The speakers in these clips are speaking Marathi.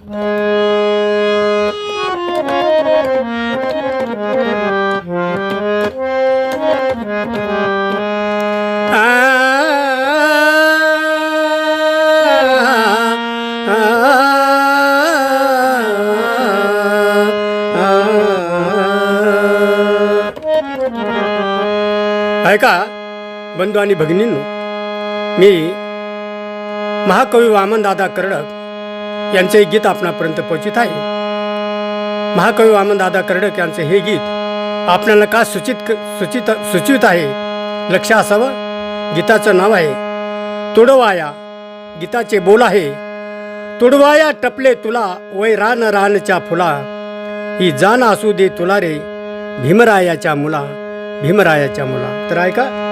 ऐका बंधू आणि भगिनींनो मी महाकवी वामनदादा कर्डक यांचे एक गीत आपणापर्यंत पोहोचित आहे. महाकवी वामनदादा कर्डक यांचे हे गीत आपल्याला का सूचित सूचित सूचित आहे? लक्ष असावं? गीताचं नाव आहे तुडवाया गीताचे बोल आहे. तुडवाया टपले तुला वय रान रानच्या फुला. ही जाण असू दे तुला रे भीमरायाच्या मुला भीमरायाच्या मुला. तर ऐका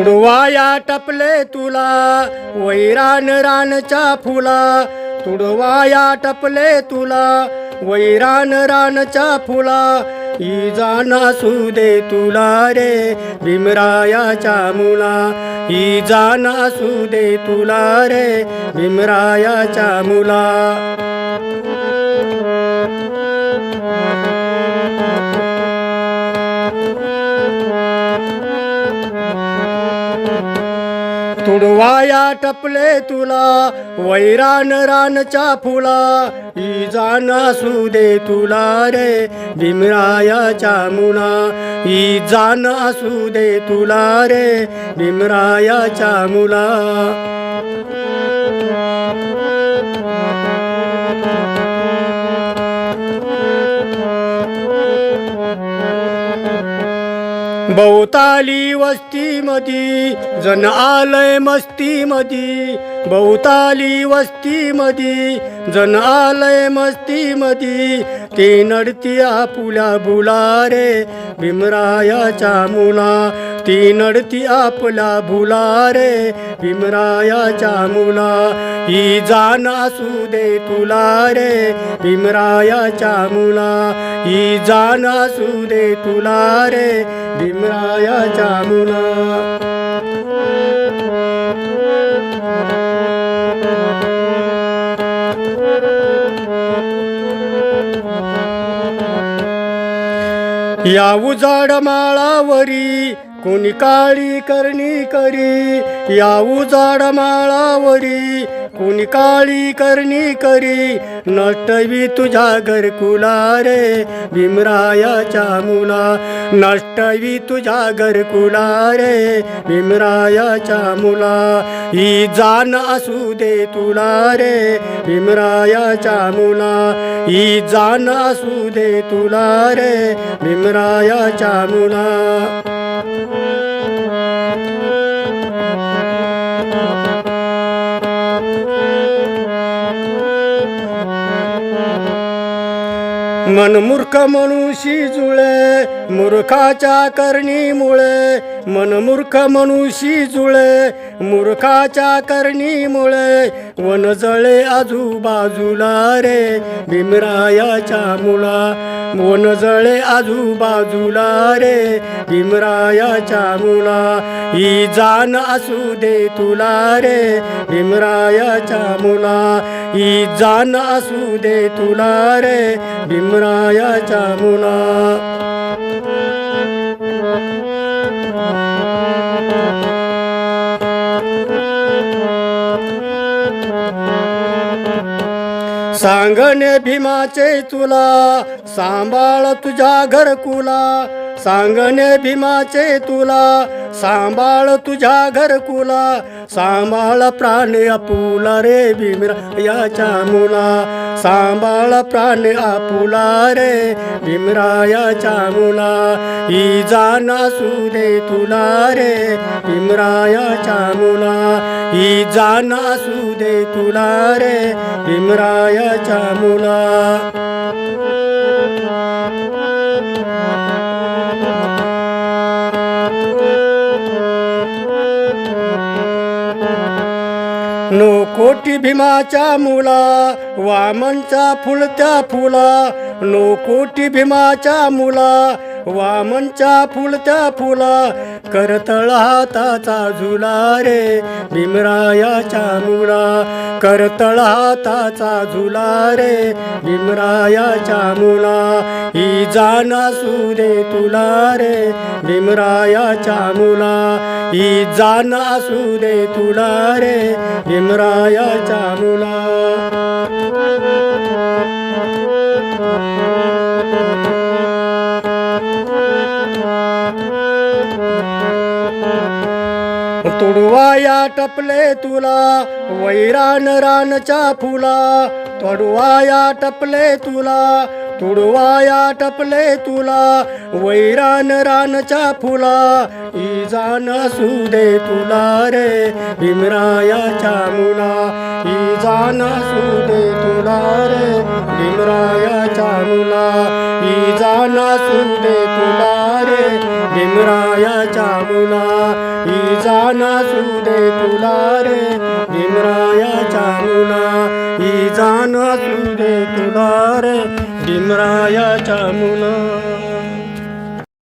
तुडवाया टपले तुला वैरान रानच्या फुला. तुडवाया टपले तुला वैरान रानच्या फुला. ही जाण दे तुला रे भीमरायाच्या मुला. ही जाण दे तुला रे भीमरायाच्या मुला. वाया टपले तुला वैरान रानच्या फुला. ही जाण असू दे तुला रे भीमरायाच्या मुला. ही जाण असू दे तुला रे भीमरायाच्या मुला. बहुताली वस्ती मधी जन आलय मस्ती मधी. बहुताली वस्ती मधी जन आलय मस्ती मधी. ते नडतिया पुला बुलारे भीमरायाच्या मुला. ती नडती आपला भुला रे भीमरायाच्या मुला. ही जाण असू दे तुला रे भीमरायाच्या मुला. ही जाण असू दे तुला रे भीमरायाच्या मुला. या उजाड माळावरी कोणी काळी करणी करी. या उजाड माळावरी कोणी काळी करणी करी. नष्टवी तुझ्या घरकुला रे भीमरायाच्या मुला. नष्टवी तुझ्या घरकुला रे भीमरायाच्या मुला. ही जाण असू दे तुला रे भीमरायाच्या मुला. ही जाण असू दे तुला रे भीमरायाच्या मुला. मनमूर्ख मनुषी जुळे मूर्खाच्या करणीमुळे मनमूर्ख मनुषी जुळे मूर्खाच्या करणीमुळे वन जळे आजूबाजूला रे भीमरायाच्या मुला वन जळे आजूबाजूला रे भीमरायाच्या मुला ही जाण असू दे तुला रे भीमरायाच्या मुला ही जाण असू दे तुला रे भीमरायाच्या मुला सांगणे भीमाचे तुला सांभाळ तुझ्या घरकुला. सांगणे भीमाचे तुला सांभाळ तुझ्या घरकुला. सांभाळ प्राण आपुला रे भीमरायाच्या मुला. सांभाळ प्राण आपुला रे भीमरायाच्या मुला. ही जाण असू दे तुला रे भीमरायाच्या मुला. ही जाण असू दे तुला रे भीमरायाच्या मुला. नो कोटी भीमाच्या मुला वामनचा फुलत्या फुला. नो कोटी भीमाच्या मुला वामनच्या फुलत्या फुला करतळ हाताचा झुला रे. भीमरायाच्या मुळा करतळ हाताचा झुला रे. भीमरायाच्या मुळा ही जाण सुरे दे तुला रे. भीमरायाच्या मुला ही जाना सुरे दे तुला रे. भीमरायाच्या मुला. तुडवाया टपले तुला वैरान रानच्या फुला. तोडवाया टपले तुला तुडवाया टपले तुला वैरान रानच्या फुला. इजान सुदे तुला रे भीमरायाच्या मुला. इजान सुदे दे तुला रे भीमरायाच्या मुला. इजान सुदे तुला रे भीमरायाच्या मुला. ना सुदे दे तुला रे. भीमरायाच्या मुला ही जाण असू दे तुला रे. भीमरायाच्या मुला